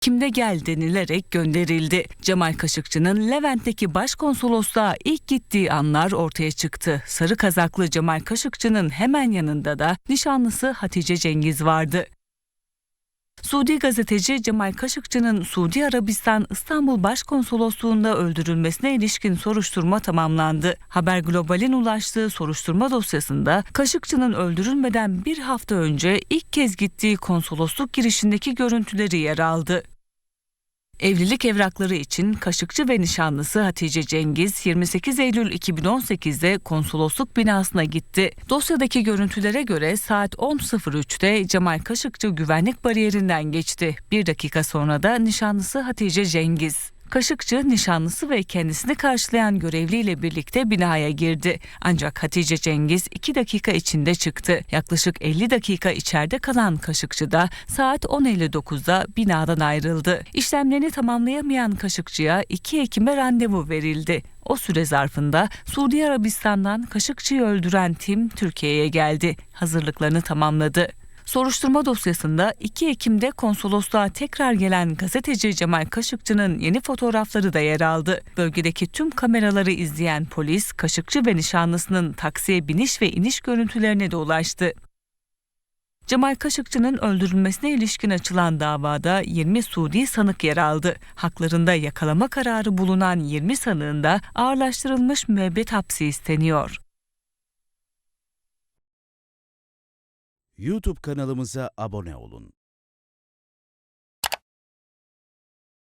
Kimde gel denilerek gönderildi. Cemal Kaşıkçı'nın Levent'teki başkonsolosluğa ilk gittiği anlar ortaya çıktı. Sarı kazaklı Cemal Kaşıkçı'nın hemen yanında da nişanlısı Hatice Cengiz vardı. Suudi gazeteci Cemal Kaşıkçı'nın Suudi Arabistan İstanbul Başkonsolosluğu'nda öldürülmesine ilişkin soruşturma tamamlandı. Haber Global'in ulaştığı soruşturma dosyasında Kaşıkçı'nın öldürülmeden bir hafta önce ilk kez gittiği konsolosluk girişindeki görüntüleri yer aldı. Evlilik evrakları için Kaşıkçı ve nişanlısı Hatice Cengiz 28 Eylül 2018'de konsolosluk binasına gitti. Dosyadaki görüntülere göre saat 10.03'te Cemal Kaşıkçı güvenlik bariyerinden geçti. Bir dakika sonra da nişanlısı Hatice Cengiz. Kaşıkçı nişanlısı ve kendisini karşılayan görevliyle birlikte binaya girdi. Ancak Hatice Cengiz 2 dakika içinde çıktı. Yaklaşık 50 dakika içeride kalan Kaşıkçı da saat 10.59'da binadan ayrıldı. İşlemlerini tamamlayamayan Kaşıkçı'ya 2 Ekim'e randevu verildi. O süre zarfında Suudi Arabistan'dan Kaşıkçı'yı öldüren tim Türkiye'ye geldi. Hazırlıklarını tamamladı. Soruşturma dosyasında 2 Ekim'de konsolosluğa tekrar gelen gazeteci Cemal Kaşıkçı'nın yeni fotoğrafları da yer aldı. Bölgedeki tüm kameraları izleyen polis, Kaşıkçı ve nişanlısının taksiye biniş ve iniş görüntülerine de ulaştı. Cemal Kaşıkçı'nın öldürülmesine ilişkin açılan davada 20 Suudi sanık yer aldı. Haklarında yakalama kararı bulunan 20 sanığın da ağırlaştırılmış müebbet hapsi isteniyor. YouTube kanalımıza abone olun.